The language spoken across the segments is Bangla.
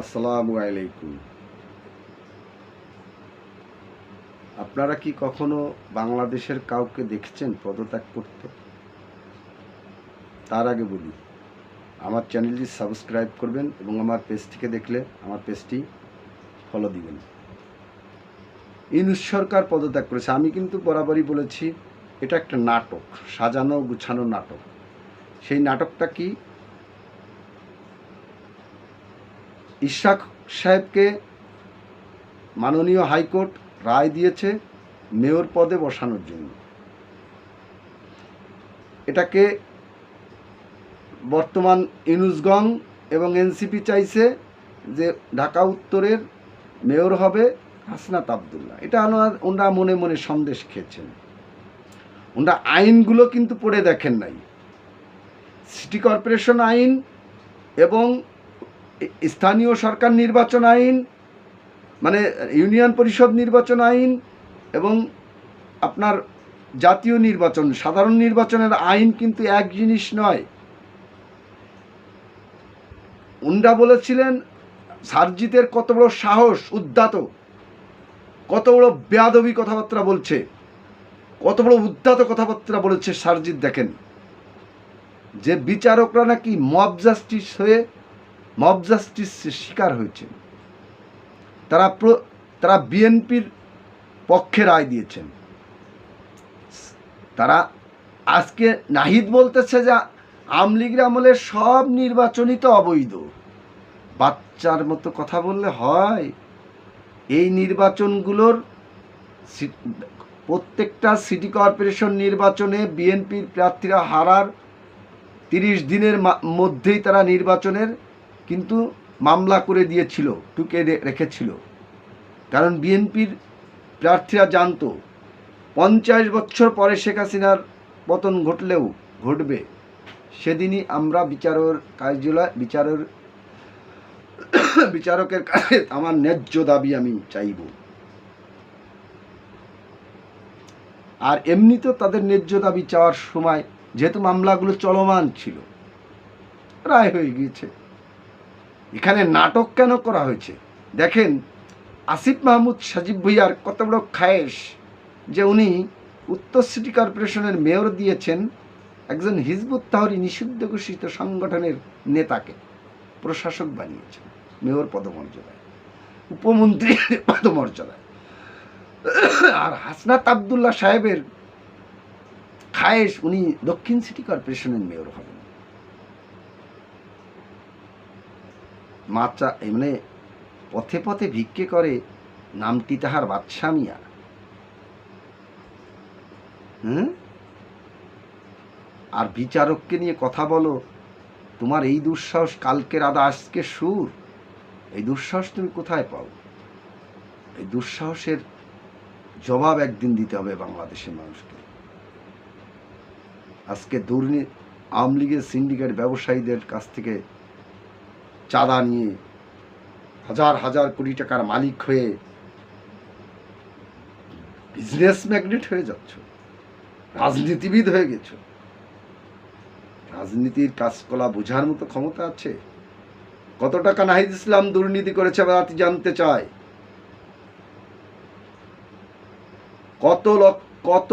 আসসালামু আলাইকুম। আপনারা কি কখনো বাংলাদেশের কাউকে দেখেছেন পদত্যাগ করতে? তার আগে বলি, আমার চ্যানেলটি সাবস্ক্রাইব করবেন এবং আমার পেজ থেকে দেখলে আমার পেজটি ফলো দিবেন। ইনুস সরকার পদত্যাগ করেছে। আমি কিন্তু বরাবরই বলেছি, এটা একটা নাটক সাজানো গুছানো নাটক। সেই নাটকটা কি? ইশাক সাহেবকে মাননীয় হাইকোর্ট রায় দিয়েছে মেয়র পদে বসানোর জন্য। এটাকে বর্তমান ইনুসগং এবং এনসিপি চাইছে যে ঢাকা উত্তরের মেয়র হবে হাসনাত আবদুল্লাহ। এটা ওনার- ওনারা মনে মনে সন্দেশ খেয়েছেন। ওনারা আইনগুলো কিন্তু পড়ে দেখেন নাই। সিটি কর্পোরেশন আইন এবং স্থানীয় সরকার নির্বাচন আইন মানে ইউনিয়ন পরিষদ নির্বাচন আইন এবং আপনার জাতীয় নির্বাচন, সাধারণ নির্বাচনের আইন কিন্তু এক জিনিস নয়। উন্ডা বলেছিলেন, সারজিতের কত বড় সাহস উদ্যাত কত বড় বেয়াদবি কথাবার্তা বলছে, কত বড় উদ্যাত কথাবার্তা বলেছে সারজিৎ দেখেন। যে বিচারকরা নাকি মব জাস্টিস হয়ে মব জাস্টিসের শিকার হয়েছেন। তারা তারা বিএনপির পক্ষে রায় দিয়েছেন। তারা আজকে নাহিদ বলতেছে যে আমলিগের আমলে সব নির্বাচনই তো অবৈধ। বাচ্চার মতো কথা বললে হয়। এই নির্বাচনগুলোর প্রত্যেকটা সিটি কর্পোরেশন নির্বাচনে বিএনপির প্রার্থীরা হারার তিরিশ দিনের মধ্যেই তারা নির্বাচনের কিন্তু মামলা করে দিয়েছিল, টুকে রেখেছিল। কারণ বিএনপির প্রার্থীরা জানতো, পঞ্চাশ বছর পরে শেখ হাসিনার পতন ঘটলেও ঘটবে। সেদিনই আমরা বিচারের কার্যালয় বিচারের বিচারকের কাছে আমার ন্যায্য দাবি আমি চাইব। আর এমনিতেও তাদের ন্যায্য দাবি চাওয়ার সময়, যেহেতু মামলাগুলো চলমান ছিল, রায় হয়ে গিয়েছে। এখানে নাটক কেন করা হয়েছে? দেখেন, আসিফ মাহমুদ সাজিব ভুইয়ার কত বড় খায়েশ যে উনি উত্তর সিটি কর্পোরেশনের মেয়র দিয়েছেন একজন হিজবুত তাহরি নিষিদ্ধ ঘোষিত সংগঠনের নেতাকে, প্রশাসক বানিয়েছেন, মেয়র পদমর্যাদায়, উপমন্ত্রী পদমর্যাদায়। আর হাসনাত আবদুল্লাহ সাহেবের খায়েশ উনি দক্ষিণ সিটি কর্পোরেশনের মেয়র হবেন। মাচা মানে পথে পথে ভিক্ষে করে নামটি তাহার বাদশা মিয়া। হুম আর বিচারককে নিয়ে কথা বলো, তোমার এই দুঃসাহস কালকের আদা আজকে সুর। এই দুঃসাহস তুমি কোথায় পাও? এই দুঃসাহসের জবাব একদিন দিতে হবে বাংলাদেশের মানুষকে। আজকে দুর্নীতি আওয়ামী লীগের সিন্ডিকেট ব্যবসায়ীদের কাছ থেকে চাঁদা নিয়ে হাজার হাজার কোটি টাকার মালিক হয়ে বিজনেস ম্যাগনেট হয়ে যাচ্ছ। রাজনীতিবিদ হয়ে গেছ। রাজনীতির কাজকলা বোঝার মতো ক্ষমতা আছে। কত টাকা নাহিদ ইসলাম দুর্নীতি করেছে জাতি জানতে চায়? কত কত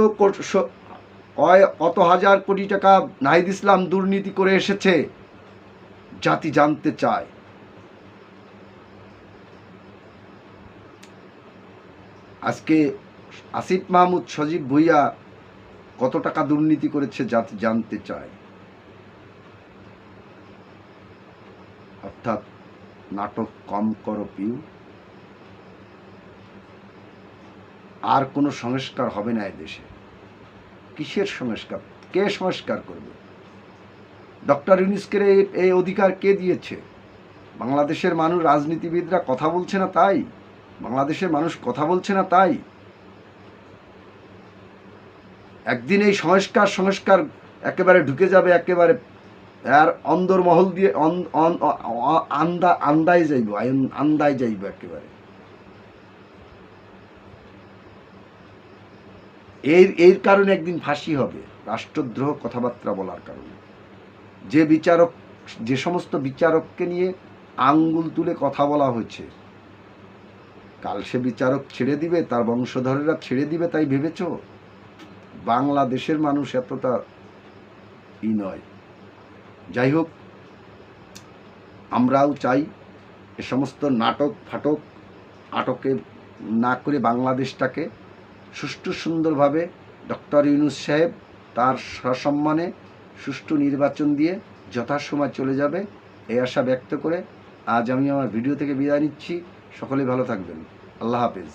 কত হাজার কোটি টাকা নাহিদ ইসলাম দুর্নীতি করে এসেছে? জাতি জানতে চায়। আজকে আসিফ মাহমুদ সজীব ভুইয়া কত টাকা দুর্নীতি করেছে জাতি জানতে চায়। অর্থাৎ নাটক কম করো পিউ। আর কোনো সংস্কার হবে না দেশে। কিসের সংস্কার? কে সংস্কার করবে? ডক্টর ইউনিসকে এই অধিকার কে দিয়েছে? বাংলাদেশের মানুষ রাজনীতিবিদরা কথা বলছে না তাই? বাংলাদেশের মানুষ কথা বলছে না তাই? একদিন এই সংস্কার সংস্কার একেবারে ঢুকে যাবে, একেবারে আর অন্দর মহল দিয়ে আন্দা আন্দায় যাইব আন্দায় যাইব একেবারে। এর এর কারণে একদিন ফাঁসি হবে, রাষ্ট্রদ্রোহ কথাবার্তা বলার কারণে। যে বিচারক, যে সমস্ত বিচারককে নিয়ে আঙ্গুল তুলে কথা বলা হয়েছে, কাল সে বিচারক ছেড়ে দিবে, তার বংশধরেরা ছেড়ে দিবে, তাই ভেবেছ? বাংলাদেশের মানুষ এতটা ই নয়। যাই হোক, আমরাও চাই এ সমস্ত নাটক ফাটক আটকে না করে বাংলাদেশটাকে সুষ্ঠু সুন্দরভাবে ডক্টর ইউনুস সাহেব তার সসম্মানে সুষ্ঠু নির্বাচন দিয়ে যথাসময় চলে যাবে এই আশা ব্যক্ত করে আজ আমি আমার ভিডিও থেকে বিদায় নিচ্ছি। সকলে ভালো থাকবেন। আল্লাহ হাফেজ।